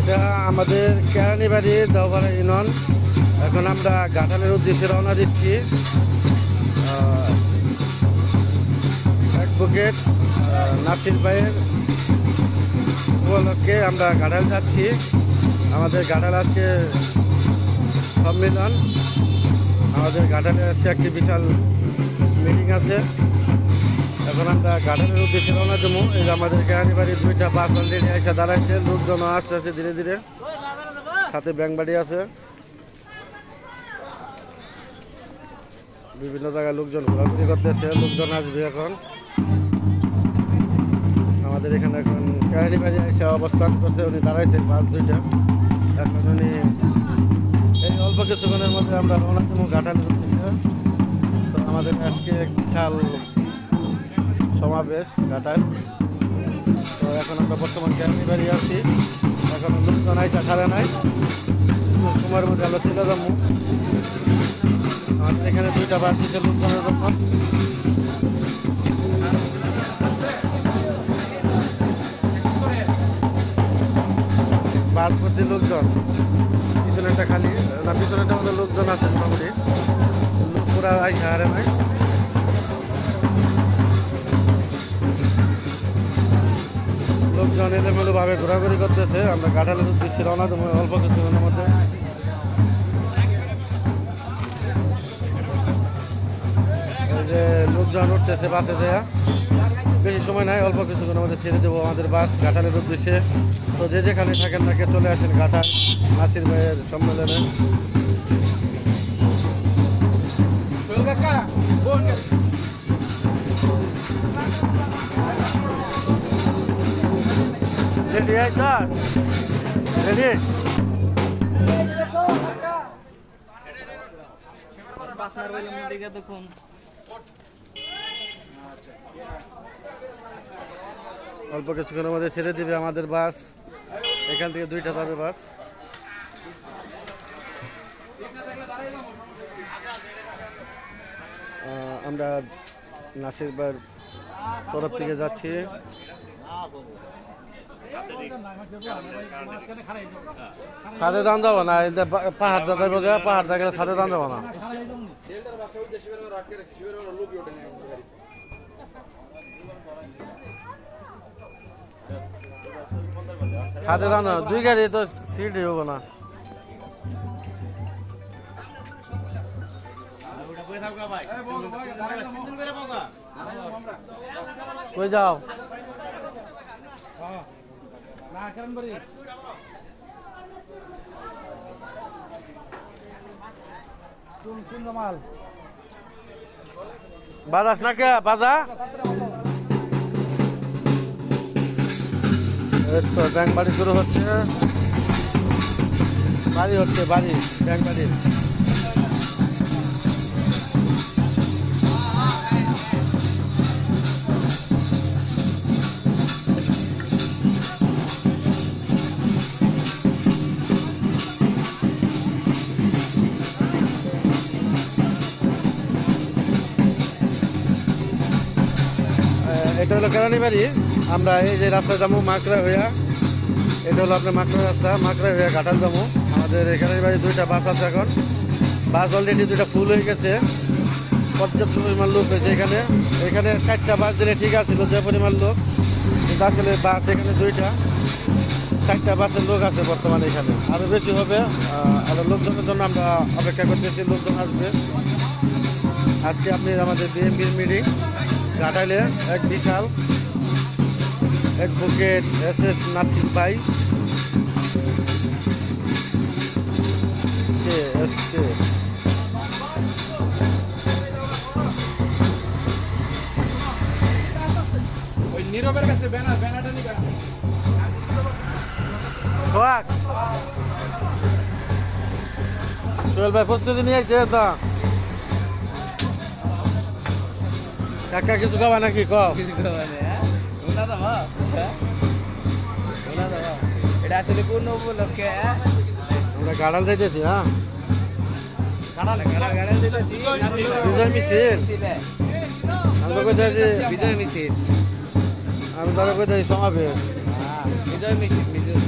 এটা আমাদের কেরানীবাড়ি দেওয়ারা ইউনিয়ন। এখন আমরা গাঠালের উদ্দেশ্যে রওনা দিচ্ছি। অ্যাডভোকেট নাসির ভাইয়ের উপলক্ষে আমরা গাড়াল যাচ্ছি। আমাদের গাড়াল আজকে সম্মেলন। আমাদের গার্ডেনে আজকে একটি বিশাল মিটিং আছে। এখন আমরা গার্ডেনের উদ্দেশ্যে রওনা দেবো। এই আমাদের কেরানি বাড়ির দুইটা বাস অলরেডি এসে দাঁড়াইছে লোকজন আসতে আসতেছে ধীরে ধীরে। সাথে ব্যাংক বাড়ি আছে। বিভিন্ন জায়গায় লোকজন ঘোরাঘুরি করতেছে, লোকজন আসবে এখন। আমাদের এখানে এখন কেহানি বাড়ি এসে অবস্থান করছে, উনি দাঁড়াইছে বাস দুইটা। এখন উনি এই অল্প কিছুক্ষণের মধ্যে আমরা রওনা দেবো ঘাটালের উদ্দেশ্যে। তো আমাদের আজকে বিশাল সমাবেশ, ঘাটাল। তো এখন আমরা বর্তমান ক্যাম্পে বাড়ি আছি। এখন লোকজন আইসা ছাড়ে নাই। সময়ের মধ্যে আমরা চলে যাব আমাদের এখানে দুইটা বাস দিচ্ছে লোকজনের জন্য বাদ ভর্তি লোকজন। পিছনে একটা খালি, না পিছনে একটা আমাদের লোকজন আছে মোটামুটি। পুরা আইসা হারে নাই। লোকজন এলোমেলো ভাবে ঘোরাঘুরি করতেছে। আমরা গাঠালের উদ্দেশ্যে রওনা দেবো অল্প কিছুক্ষণের মধ্যে। যে লোকজন উঠতেছে বাসে যায়। বেশি সময় নাই, অল্প কিছুক্ষণের মধ্যে ছেড়ে দেবো আমাদের বাস ঘাটালের উদ্দেশ্যে। তো যে যেখানে থাকেন তাকে চলে আসেন ঘাটাল নাসির ভাইয়ের সম্মেলনে। রেডি স্যার রেডি অল্প কিছুক্ষণের মধ্যে ছেড়ে দিবে আমাদের বাস। এখান থেকে দুইটা যাবে বাস। আমরা নাসিরবার তরফ থেকে যাচ্ছি। সাথে দাম যাব না পাহাড় দাদা বোঝা পাহাড় দেখা গেলে দাম যাব না। সাথে দাম না দুই গাড়ি তো সিট হব না। কই যাও? বাজাস না কে? বাজা? তো ব্যাংক বাড়ি শুরু হচ্ছে। বাড়ি হচ্ছে বাড়ি ব্যাংক বাড়ি। এটা হলো কেরানি বাড়ি। আমরা এই যে রাস্তা যাব, মাকড়া হইয়া। এটা হলো আপনার মাকড়া রাস্তা, মাকড়া হইয়া ঘাটাল যাব। আমাদের এখানে বাড়ি দুইটা বাস আছে এখন। বাস অলরেডি দুইটা ফুল হয়ে গেছে। পর্যাপ্ত পরিমাণ লোক হয়েছে এখানে। এখানে চারটা বাস দিলে ঠিক আছিল যে পরিমাণ লোক। কিন্তু আসলে বাস এখানে দুইটা। চারটা বাসের লোক আছে বর্তমানে এখানে। আরও বেশি হবে আরও লোকজনের জন্য আমরা অপেক্ষা করতেছি, লোকজন আসবে। আজকে আপনি আমাদের বিএনপির মিটিং ঘাটাইলে এক বিশাল অ্যাডভোকেট এস এস নাসির ভাই কে এস কে? ওই নীরবের কাছে ব্যানার ব্যানারটা নিবে সোহাগ। সোহেল ভাই প্রস্তুতি নিয়ে আসছে তো? কাকা কিছু খাবা নাকি? কও। কিছু করে মানে হ্যাঁ? ওনা দাও হ্যাঁ? ওনা দাও। এটা আসলে কোন উপলক্ষে হ্যাঁ? আমরা গাড়াল যাইতেছি হ্যাঁ? গাড়ালে গাড়ালে দিতেছি বিজয় মিছিল। আমরা কোথায় যে বিজয় মিছিল। আমি তারা কোথায় সমাবেশ। হ্যাঁ বিজয় মিছিল বিজয়